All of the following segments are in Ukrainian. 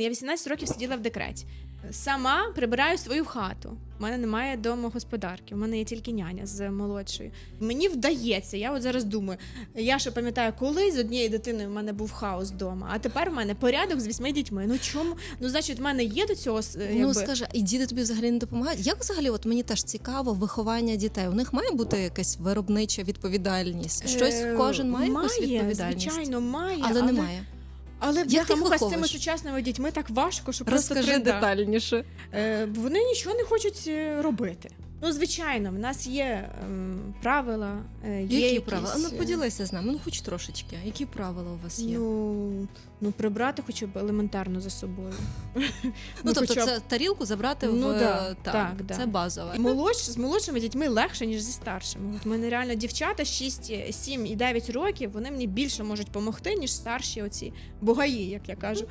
Я 18 років сиділа в декреті. Сама прибираю свою хату. У мене немає домогосподарки, у мене є тільки няня з молодшою. Мені вдається. Я от зараз думаю, я ще пам'ятаю, колись з однією дитиною в мене був хаос вдома, а тепер в мене порядок з вісьми дітьми. Ну чому? Ну, значить, в мене є до цього якби... Ну скажи, і діти тобі взагалі не допомагають? Як взагалі, от мені теж цікаво, виховання дітей? У них має бути якась виробнича відповідальність? Щось Е, кожен має, якусь відповідальність? звичайно, має, але, немає. Але Як бляха ти їх муха з цими виховуєш? сучасними дітьми так важко, що просто Розкажи детальніше. Е, вони нічого не хочуть е, робити. Ну, звичайно, в нас є ем, правила. Е, є Які якісь, правила? А Ну е, поділися з нами, ну хоч трошечки. Які правила у вас є? Ну, ну, прибрати хоча б елементарно за собою. Ну, тобто хоча б- це тарілку забрати Ну, в да, так, так, да. це базове. Молодш, з молодшими дітьми легше, ніж зі старшими. От в мене реально дівчата 6, 7 і 9 років, вони мені більше можуть допомогти, ніж старші оці богаї, як я кажу.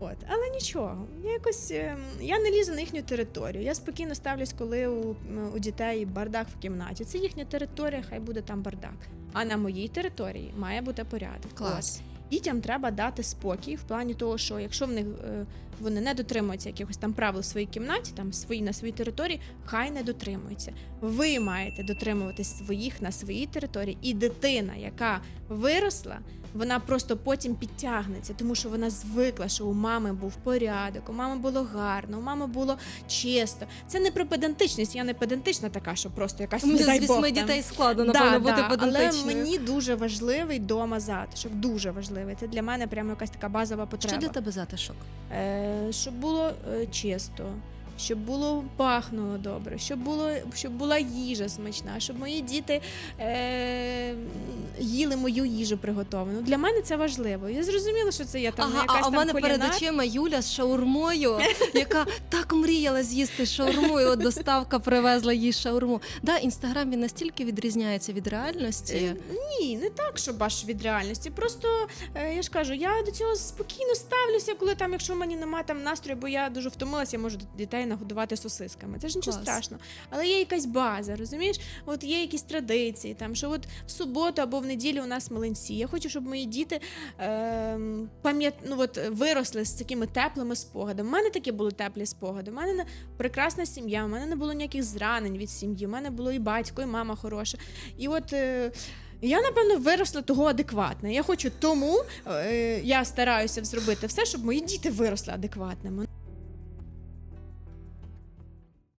От, але нічого, я якось ем, я не лізу на їхню територію. Я спокійно ставлюсь, коли у, у дітей бардак в кімнаті. Це їхня територія, хай буде там бардак. А на моїй території має бути порядок. Клас. От. Дітям треба дати спокій в плані того, що якщо в них е, вони не дотримуються якихось там правил в своїй кімнаті, там свої на своїй території, хай не дотримуються. Ви маєте дотримуватись своїх на своїй території, і дитина, яка виросла, вона просто потім підтягнеться, тому що вона звикла, що у мами був порядок, у мами було гарно, у мами було чисто. Це не про педантичність. Я не педантична така, що просто якась не дай Бог, вісьми там, дітей складно, Да, напевно, бути да, але мені дуже важливий дома затишок. Дуже важливий. Це для мене прямо якась така базова Що потреба. для тебе затишок? Е, щоб було е, чисто, щоб було пахнуло добре, щоб було, щоб була їжа смачна, щоб мої діти е, їли мою їжу приготовану. Для мене це важливо. Я зрозуміла, що це є там Ага, якась а у там мене перед очима Юля з шаурмою, яка так мріяла з'їсти шаурму, і от доставка привезла їй шаурму. Да, інстаграм він настільки відрізняється від реальності. Е, Ні, не так, щоб аж від реальності. Просто е, я ж кажу, я до цього спокійно ставлюся, коли там, якщо мені немає там настрою, бо я дуже втомилася, я можу дітей нагодувати сосисками. Це ж нічого Клас. страшного. Але є якась база, розумієш? От є якісь традиції, там що от в суботу або в неділю у нас млинці. Я хочу, щоб мої діти е, пам'ят... ну, от, виросли з такими теплими спогадами. У мене такі були теплі спогади. У мене не- прекрасна сім'я, у мене не було ніяких зранень від сім'ї. У мене було і батько, і мама хороша. І от. Е, я напевно виросла того адекватно. Я хочу тому, е, я стараюся зробити все, щоб мої діти виросли адекватними.